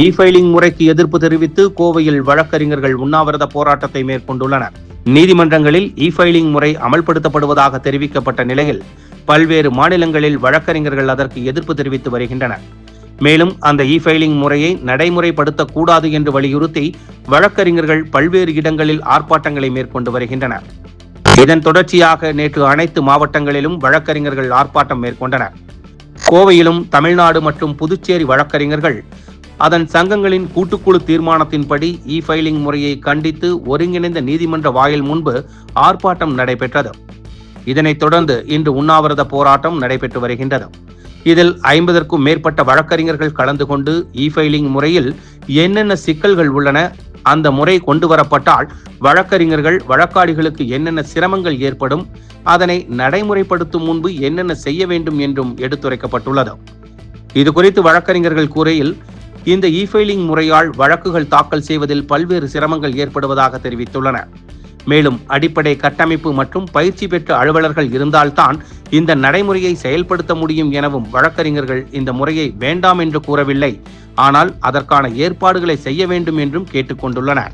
E filing முறைக்கு எதிர்ப்பு தெரிவித்து கோவையில் வழக்கறிஞர்கள் உண்ணாவிரத போராட்டத்தை மேற்கொண்டுள்ளனர். நீதிமன்றங்களில் இ ஃபைலிங் முறை அமல்படுத்தப்படுவதாக தெரிவிக்கப்பட்ட நிலையில் பல்வேறு மாநிலங்களில் வழக்கறிஞர்கள் அதற்கு எதிர்ப்பு தெரிவித்து வருகின்றனர். மேலும் அந்த இ ஃபைலிங் முறையை நடைமுறைப்படுத்தக்கூடாது என்று வலியுறுத்தி வழக்கறிஞர்கள் பல்வேறு இடங்களில் ஆர்ப்பாட்டங்களை மேற்கொண்டு வருகின்றனர். இதன் தொடர்ச்சியாக நேற்று அனைத்து மாவட்டங்களிலும் வழக்கறிஞர்கள் ஆர்ப்பாட்டம் மேற்கொண்டனர். கோவையிலும் தமிழ்நாடு மற்றும் புதுச்சேரி வழக்கறிஞர்கள் அதன் சங்கங்களின் கூட்டுக்குழு தீர்மானத்தின்படி இ ஃபைலிங் முறையை கண்டித்து ஒருங்கிணைந்த நீதிமன்ற வாயில் முன்பு ஆர்ப்பாட்டம் நடைபெற்றது. இதனைத் தொடர்ந்து இன்று உண்ணாவிரத போராட்டம் நடைபெற்று வருகின்றது. இதில் ஐம்பதற்கும் மேற்பட்ட வழக்கறிஞர்கள் கலந்து கொண்டு இ ஃபைலிங் முறையில் என்னென்ன சிக்கல்கள் உள்ளன அந்த முறை கொண்டு வரப்பட்டால் வழக்கறிஞர்கள் வழக்காடிகளுக்கு என்னென்ன சிரமங்கள் ஏற்படும் அதனை நடைமுறைப்படுத்தும் முன்பு என்னென்ன செய்ய வேண்டும் என்றும் எடுத்துரைக்கப்பட்டுள்ளது. இது குறித்து வழக்கறிஞர்கள் கூறையில் இந்த இ ஃபைலிங் முறையால் வழக்குகள் தாக்கல் செய்வதில் பல்வேறு சிரமங்கள் ஏற்படுவதாக தெரிவித்துள்ளன. மேலும் அடிப்படை கட்டமைப்பு மற்றும் பயிற்சி பெற்ற அலுவலர்கள் இருந்தால்தான் இந்த நடைமுறையை செயல்படுத்த முடியும் எனவும் வழக்கறிஞர்கள் இந்த முறையை வேண்டாம் என்று கூறவில்லை. ஆனால் அதற்கான ஏற்பாடுகளை செய்ய வேண்டும் என்றும் கேட்டுக்கொண்டுள்ளனர்.